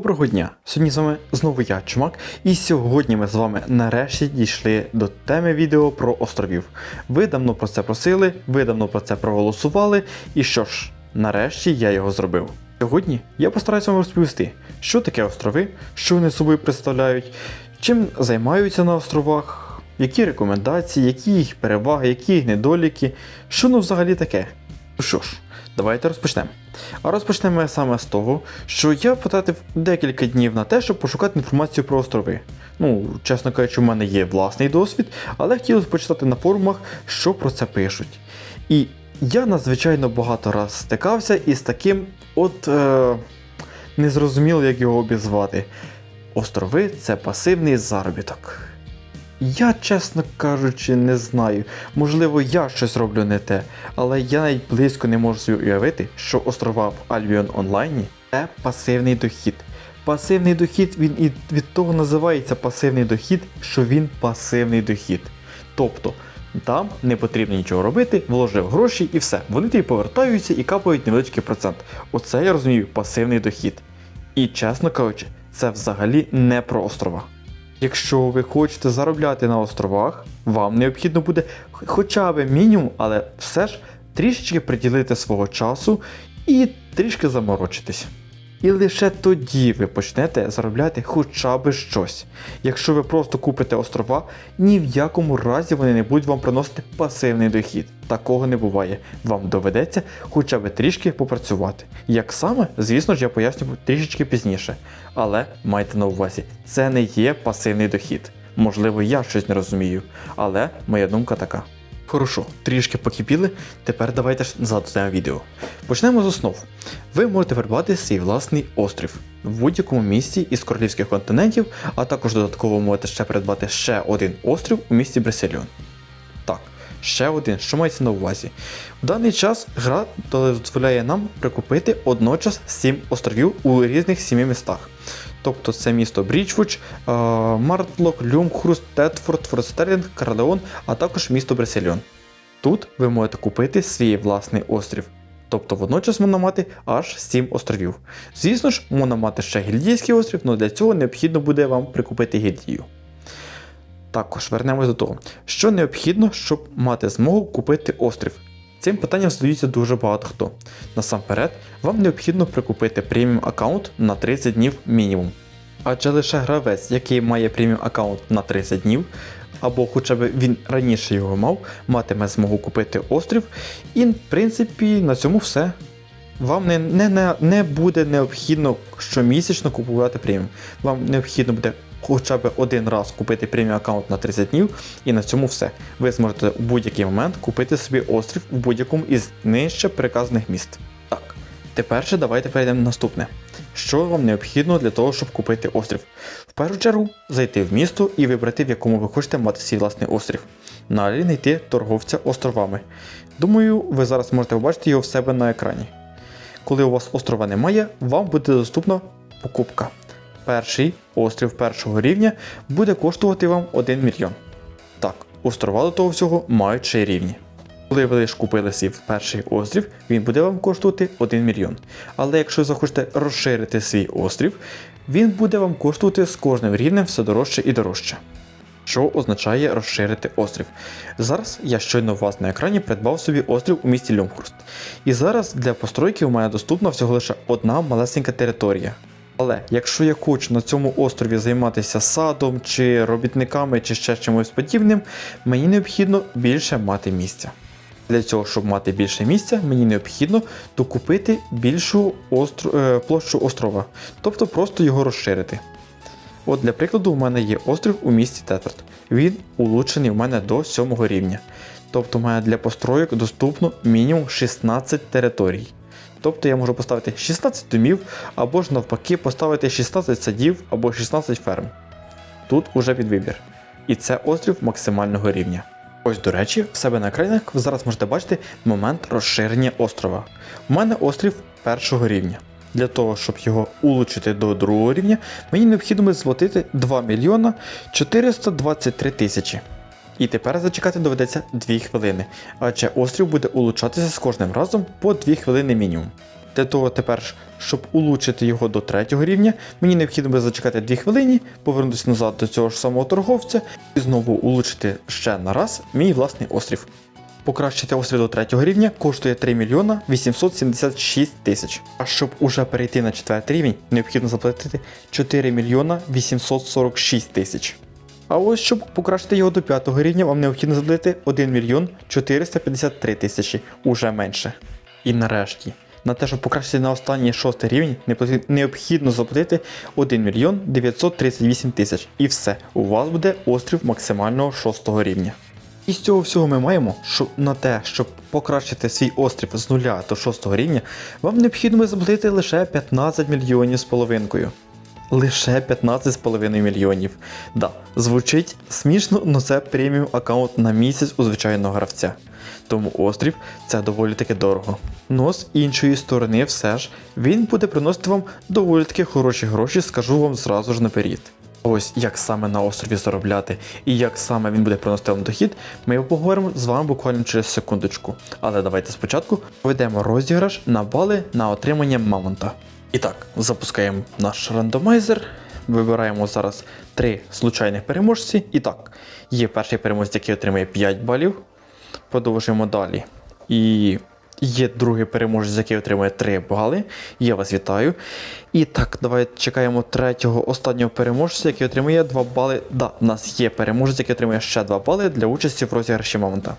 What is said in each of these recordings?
Доброго дня! Сьогодні з вами знову я, Чумак, і сьогодні ми з вами нарешті дійшли до теми відео про островів. Ви давно про це просили, ви давно про це проголосували, і що ж, нарешті я його зробив. Сьогодні я постараюся вам розповісти, що таке острови, що вони собою представляють, чим займаються на островах, які рекомендації, які їх переваги, які їх недоліки, що воно взагалі таке. Ну що ж, давайте розпочнемо. А розпочнемо саме з того, що я потратив декілька днів на те, щоб пошукати інформацію про острови. Ну, чесно кажучи, у мене є власний досвід, але хотілося почитати на форумах, що про це пишуть. І я надзвичайно багато раз стикався із таким от е, незрозуміло, як його обізвати. Острови це пасивний заробіток. Я, чесно кажучи, не знаю. Можливо, я щось роблю не те, але я навіть близько не можу собі уявити, що острова в Albion онлайні це пасивний дохід. Пасивний дохід він і від того називається пасивний дохід, що він пасивний дохід. Тобто там не потрібно нічого робити, вложив гроші і все. Вони тобі повертаються і капають невеличкий процент. Оце я розумію пасивний дохід. І чесно кажучи, це взагалі не про острова. Якщо ви хочете заробляти на островах, вам необхідно буде хоча б мінімум, але все ж трішечки приділити свого часу і трішки заморочитись. І лише тоді ви почнете заробляти хоча б щось. Якщо ви просто купите острова, ні в якому разі вони не будуть вам приносити пасивний дохід. Такого не буває. Вам доведеться хоча б трішки попрацювати. Як саме, звісно ж, я поясню трішечки пізніше. Але майте на увазі, це не є пасивний дохід. Можливо, я щось не розумію, але моя думка така. Хорошо, трішки покипіли, тепер давайте ж назад до відео. Почнемо з основ. Ви можете придбати свій власний острів в будь-якому місці із королівських континентів, а також додатково можете ще придбати ще один острів у місті Бресельон. Ще один, що мається на увазі. В даний час гра дозволяє нам прикупити одночас 7 островів у різних 7 містах. Тобто це місто Брічвуч, е, Мартлок, Люмхруст, Тетфорд, Форстерлінг, Карлеон, а також місто Бресельон. Тут ви можете купити свій власний острів. Тобто водночас можна мати аж 7 островів. Звісно ж, можна мати ще гільдійський острів, але для цього необхідно буде вам прикупити гільдію. Також вернемось до того, що необхідно, щоб мати змогу купити острів. Цим питанням задаються дуже багато хто. Насамперед, вам необхідно прикупити преміум аккаунт на 30 днів мінімум. Адже лише гравець, який має преміум аккаунт на 30 днів, або хоча б він раніше його мав, матиме змогу купити острів, і в принципі на цьому все. Вам не, не, не буде необхідно щомісячно купувати преміум. Вам необхідно буде хоча б один раз купити преміум аккаунт на 30 днів, і на цьому все. Ви зможете у будь-який момент купити собі острів у будь-якому із нижче приказаних міст. Так, тепер же давайте перейдемо на наступне. Що вам необхідно для того, щоб купити острів? В першу чергу зайти в місто і вибрати, в якому ви хочете мати свій власний острів. Далі знайти торговця островами. Думаю, ви зараз можете побачити його в себе на екрані. Коли у вас острова немає, вам буде доступна покупка. Перший острів першого рівня буде коштувати вам 1 мільйон. Так, острова до того всього мають ще й рівні. Коли ви лише купили свій перший острів, він буде вам коштувати 1 мільйон. Але якщо захочете розширити свій острів, він буде вам коштувати з кожним рівнем все дорожче і дорожче. Що означає розширити острів? Зараз я щойно у вас на екрані придбав собі острів у місті Люмхурст. І зараз для постройки у мене доступна всього лише одна малесенька територія. Але якщо я хочу на цьому острові займатися садом, чи робітниками, чи ще чимось подібним, мені необхідно більше мати місця. Для цього, щоб мати більше місця, мені необхідно докупити більшу остро... е, площу острова, тобто просто його розширити. От для прикладу, у мене є острів у місті Тетфорд. Він улучшений у мене до 7 рівня. Тобто у мене для построїк доступно мінімум 16 територій. Тобто я можу поставити 16 домів, або ж навпаки поставити 16 садів або 16 ферм. Тут уже під вибір. І це острів максимального рівня. Ось, до речі, в себе на екранах ви зараз можете бачити момент розширення острова. У мене острів першого рівня. Для того, щоб його улучшити до другого рівня, мені необхідно буде 2 мільйона 423 тисячі. І тепер зачекати доведеться 2 хвилини, адже острів буде улучшатися з кожним разом по 2 хвилини мінімум. Для того тепер, щоб улучшити його до третього рівня, мені необхідно буде зачекати 2 хвилини, повернутися назад до цього ж самого торговця і знову улучшити ще на раз мій власний острів. Покращити острів до третього рівня коштує 3 мільйона 876 тисяч. А щоб уже перейти на четвертий рівень, необхідно заплатити 4 мільйона 846 тисяч. А ось щоб покращити його до п'ятого рівня, вам необхідно заплатити 1 мільйон 453 тисячі, уже менше. І нарешті, на те, щоб покращити на останній шостий рівень, необхідно заплатити 1 мільйон 938 тисяч. І все, у вас буде острів максимального шостого рівня. І з цього всього ми маємо, що на те, щоб покращити свій острів з 0 до 6 рівня, вам необхідно заплатити лише 15 мільйонів з половинкою. Лише 15,5 мільйонів. Да, звучить смішно, але це преміум аккаунт на місяць у звичайного гравця. Тому острів це доволі таки дорого. Но з іншої сторони, все ж, він буде приносити вам доволі таки хороші гроші, скажу вам зразу ж наперед. Ось як саме на острові заробляти і як саме він буде приносити вам дохід, ми поговоримо з вами буквально через секундочку. Але давайте спочатку проведемо розіграш на бали на отримання мамонта. І так, запускаємо наш рандомайзер. Вибираємо зараз три случайних переможці. І так, є перший переможець, який отримає 5 балів. Подовжуємо далі. І є другий переможець, який отримує 3 бали. Я вас вітаю. І так, давайте чекаємо третього останнього переможця, який отримує 2 бали. Да, у нас є переможець, який отримує ще 2 бали для участі в розіграші Мамонта.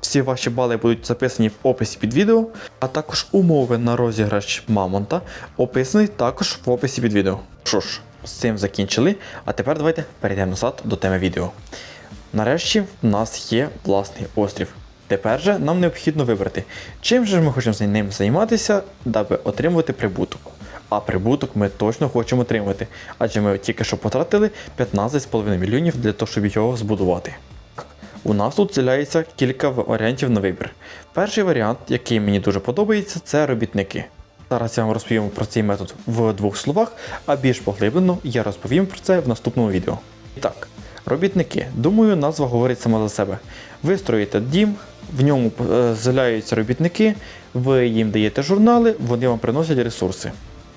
Всі ваші бали будуть записані в описі під відео, а також умови на розіграш Мамонта описані також в описі під відео. Що ж, з цим закінчили. А тепер давайте перейдемо назад до теми відео. Нарешті в нас є власний острів. Тепер же нам необхідно вибрати, чим же ми хочемо ним займатися, даби отримувати прибуток. А прибуток ми точно хочемо отримати, адже ми тільки що потратили 15,5 мільйонів для того, щоб його збудувати. У нас тут з'являється кілька варіантів на вибір. Перший варіант, який мені дуже подобається, це робітники. Зараз я вам розповім про цей метод в двох словах, а більш поглиблено я розповім про це в наступному відео. І так, робітники. Думаю, назва говорить сама за себе. Ви строїте дім, в ньому е, з'являються робітники, ви їм даєте журнали, вони вам приносять ресурси.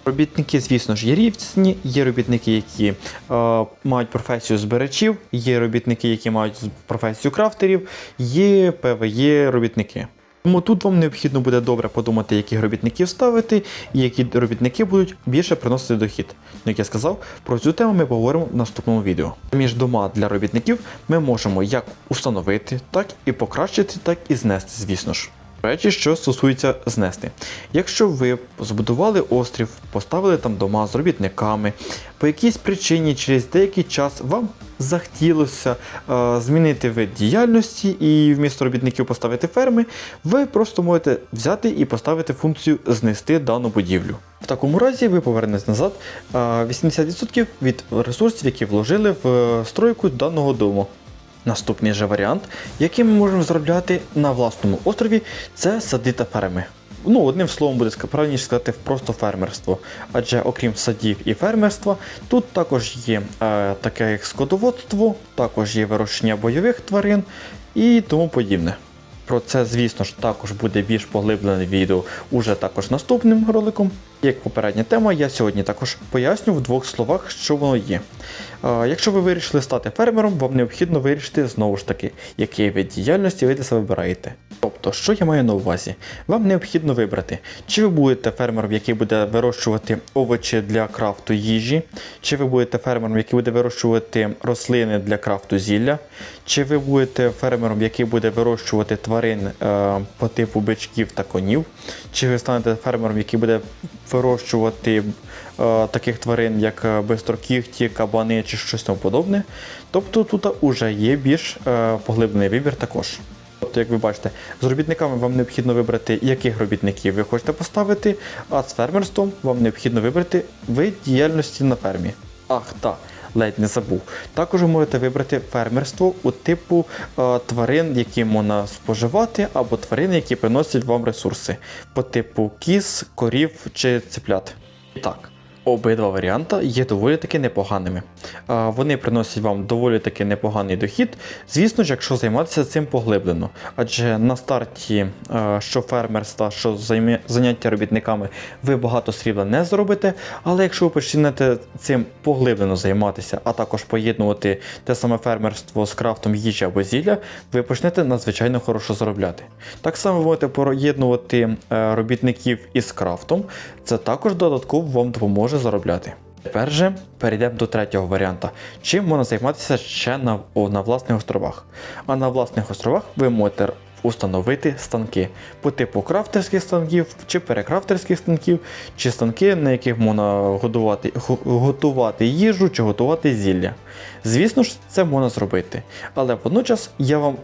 Робітники, звісно ж, є рівні, Є робітники, які е, мають професію збирачів, є робітники, які мають професію крафтерів, є ПВЄ робітники. Тому тут вам необхідно буде добре подумати, яких робітників ставити, і які робітники будуть більше приносити дохід. Ну, як я сказав, про цю тему ми поговоримо в наступному відео. Між дома для робітників ми можемо як установити, так і покращити, так і знести, звісно ж. Речі, що стосується знести. Якщо ви збудували острів, поставили там дома з робітниками, по якійсь причині через деякий час вам захотілося е, змінити вид діяльності і вмісто робітників поставити ферми, ви просто можете взяти і поставити функцію знести дану будівлю. В такому разі ви повернете назад е, 80% від ресурсів, які вложили в е, стройку даного дому. Наступний же варіант, який ми можемо заробляти на власному острові, це сади та ферми. Ну, одним словом буде правильніше сказати просто фермерство. Адже окрім садів і фермерства, тут також є е, таке як скотоводство, також є вирощення бойових тварин і тому подібне. Про це, звісно ж, також буде більш поглиблене відео уже також наступним роликом. Як попередня тема, я сьогодні також поясню в двох словах, що воно є. Якщо ви вирішили стати фермером, вам необхідно вирішити знову ж таки, який вид діяльності ви для себе вибираєте. Тобто, що я маю на увазі? Вам необхідно вибрати, чи ви будете фермером, який буде вирощувати овочі для крафту їжі, чи ви будете фермером, який буде вирощувати рослини для крафту зілля, чи ви будете фермером, який буде вирощувати тварин е, по типу бичків та конів, чи ви станете фермером, який буде вирощувати е, таких тварин, як е, бистрокігті, кабани чи щось тому подобне. Тобто тут вже є більш е, поглиблений вибір також. Тобто, як ви бачите, з робітниками вам необхідно вибрати, яких робітників ви хочете поставити, а з фермерством вам необхідно вибрати вид діяльності на фермі. Ах, так, ледь не забув. Також ви можете вибрати фермерство у типу е, тварин, які можна споживати, або тварини, які приносять вам ресурси, по типу кіз, корів чи цеплят. І так, Обидва варіанти є доволі таки непоганими. Вони приносять вам доволі таки непоганий дохід, звісно ж, якщо займатися цим поглиблено. Адже на старті е, що фермерства, що заняття робітниками, ви багато срібла не заробите. Але якщо ви почнете цим поглиблено займатися, а також поєднувати те саме фермерство з крафтом їжі або зілля, ви почнете надзвичайно хорошо заробляти. Так само ви можете поєднувати е, робітників із крафтом, це також додатково вам допоможе заробляти. Тепер же перейдемо до третього варіанта. Чим можна займатися ще на, на власних островах? А на власних островах ви можете установити станки по типу крафтерських станків, чи перекрафтерських станків, чи станки, на яких можна годувати, готувати їжу чи готувати зілля. Звісно ж, це можна зробити. Але водночас я вам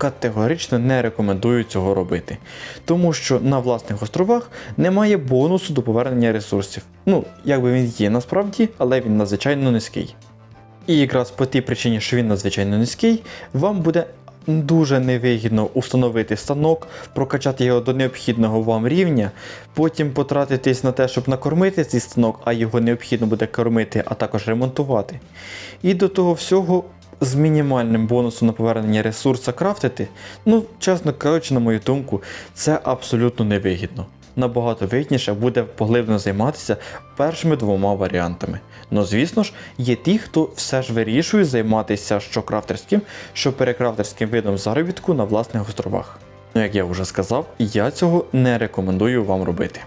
категорично не рекомендую цього робити. Тому що на власних островах немає бонусу до повернення ресурсів. Ну, якби він є насправді, але він надзвичайно низький. І якраз по тій причині, що він надзвичайно низький, вам буде дуже невигідно установити станок, прокачати його до необхідного вам рівня, потім потратитись на те, щоб накормити цей станок, а його необхідно буде кормити, а також ремонтувати. І до того всього з мінімальним бонусом на повернення ресурса крафтити, ну, чесно кажучи, на мою думку, це абсолютно невигідно. Набагато вигідніше буде поглиблено займатися першими двома варіантами. Ну, звісно ж, є ті, хто все ж вирішує займатися що крафтерським, що перекрафтерським видом заробітку на власних островах. Ну, як я вже сказав, я цього не рекомендую вам робити.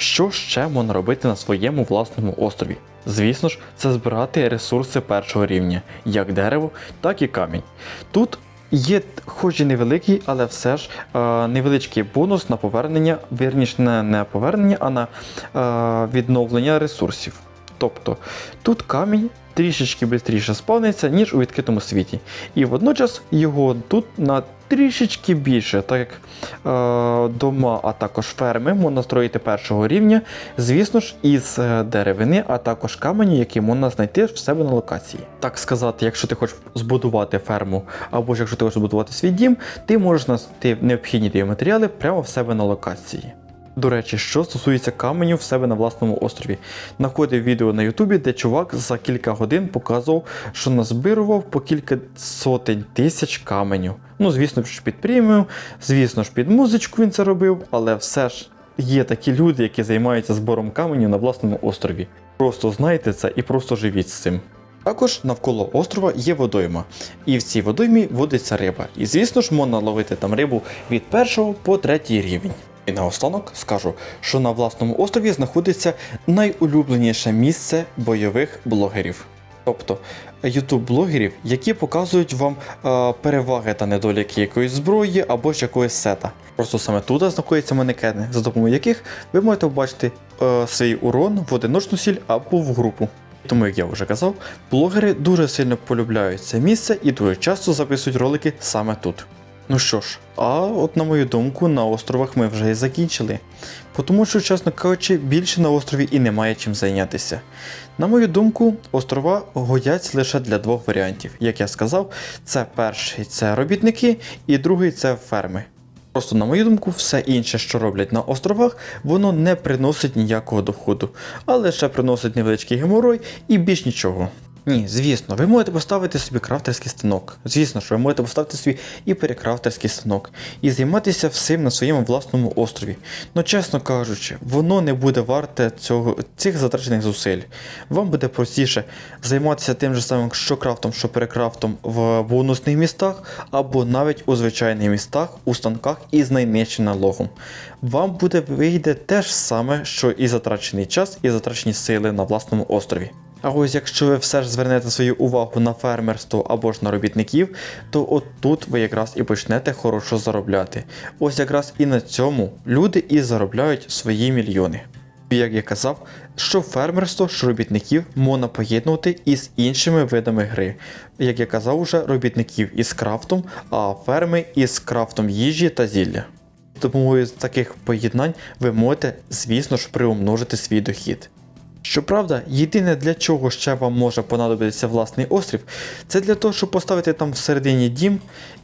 Що ще можна робити на своєму власному острові? Звісно ж, це збирати ресурси першого рівня, як дерево, так і камінь. Тут є, хоч і невеликий, але все ж е, невеличкий бонус на повернення, вірніше не, не повернення, а на е, відновлення ресурсів. Тобто тут камінь трішечки швидше спавниться, ніж у відкритому світі. І водночас його тут на трішечки більше, так як е, дома, а також ферми можна строїти першого рівня, звісно ж, із е, деревини, а також камені, які можна знайти в себе на локації. Так сказати, якщо ти хочеш збудувати ферму, або ж якщо ти хочеш збудувати свій дім, ти можеш знайти необхідні тобі матеріали прямо в себе на локації. До речі, що стосується каменю в себе на власному острові, знаходив відео на Ютубі, де чувак за кілька годин показував, що назбирував по кілька сотень тисяч каменю. Ну, звісно ж, під преміум, звісно ж, під музичку він це робив, але все ж є такі люди, які займаються збором каменю на власному острові. Просто знайте це і просто живіть з цим. Також навколо острова є водойма, і в цій водоймі водиться риба. І звісно ж можна ловити там рибу від першого по третій рівень. І наостанок скажу, що на власному острові знаходиться найулюбленіше місце бойових блогерів. Тобто ютуб-блогерів, які показують вам е, переваги та недоліки якоїсь зброї або ж якогось сета. Просто саме тут знаходяться манекени, за допомогою яких ви можете побачити е, свій урон в одиночну сіль або в групу. Тому, як я вже казав, блогери дуже сильно полюбляють це місце і дуже часто записують ролики саме тут. Ну що ж, а от на мою думку, на островах ми вже і закінчили. Тому що, чесно кажучи, більше на острові і немає чим зайнятися. На мою думку, острова годяться лише для двох варіантів. Як я сказав, це перший це робітники, і другий це ферми. Просто, на мою думку, все інше, що роблять на островах, воно не приносить ніякого доходу, а лише приносить невеличкий геморой і більш нічого. Ні, звісно, ви можете поставити собі крафтерський станок. Звісно ж, ви можете поставити собі і перекрафтерський станок, і займатися всім на своєму власному острові. Ну, чесно кажучи, воно не буде варте цього, цих затрачених зусиль. Вам буде простіше займатися тим же самим, що крафтом, що перекрафтом в бонусних містах, або навіть у звичайних містах, у станках із найнижчим налогом. Вам буде вийде те ж саме, що і затрачений час, і затрачені сили на власному острові. А ось якщо ви все ж звернете свою увагу на фермерство або ж на робітників, то от тут ви якраз і почнете хорошо заробляти. Ось якраз і на цьому люди і заробляють свої мільйони. Як я казав, що фермерство, що робітників можна поєднувати із іншими видами гри. Як я казав уже, робітників із крафтом, а ферми із крафтом їжі та зілля. Тому З таких поєднань ви можете, звісно ж, приумножити свій дохід. Щоправда, єдине для чого ще вам може понадобитися власний острів, це для того, щоб поставити там всередині дім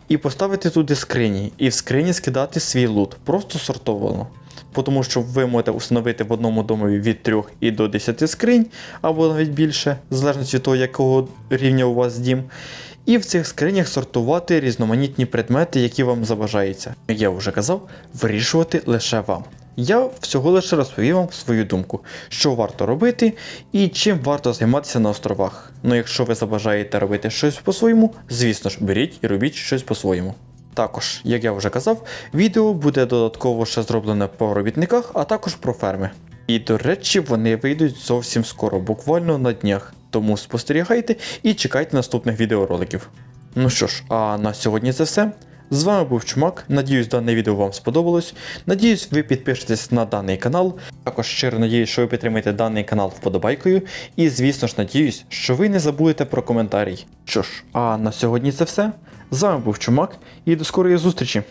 і поставити туди скрині, і в скрині скидати свій лут, просто сортовано. тому що ви можете установити в одному домові від 3 і до 10 скринь, або навіть більше, в залежності від того, якого рівня у вас дім. І в цих скринях сортувати різноманітні предмети, які вам забажаються. Як я вже казав, вирішувати лише вам. Я всього лише розповім вам свою думку, що варто робити і чим варто займатися на островах. Ну якщо ви забажаєте робити щось по-своєму, звісно ж, беріть і робіть щось по-своєму. Також, як я вже казав, відео буде додатково ще зроблене по робітниках, а також про ферми. І до речі, вони вийдуть зовсім скоро, буквально на днях. Тому спостерігайте і чекайте наступних відеороликів. Ну що ж, а на сьогодні це все. З вами був Чумак. Надіюсь, дане відео вам сподобалось. Надіюсь, ви підпишетесь на даний канал. Також щиро надіюсь, що ви підтримаєте даний канал вподобайкою. І, звісно ж, надіюсь, що ви не забудете про коментарі. Що ж, а на сьогодні це все. З вами був Чумак і до скорої зустрічі!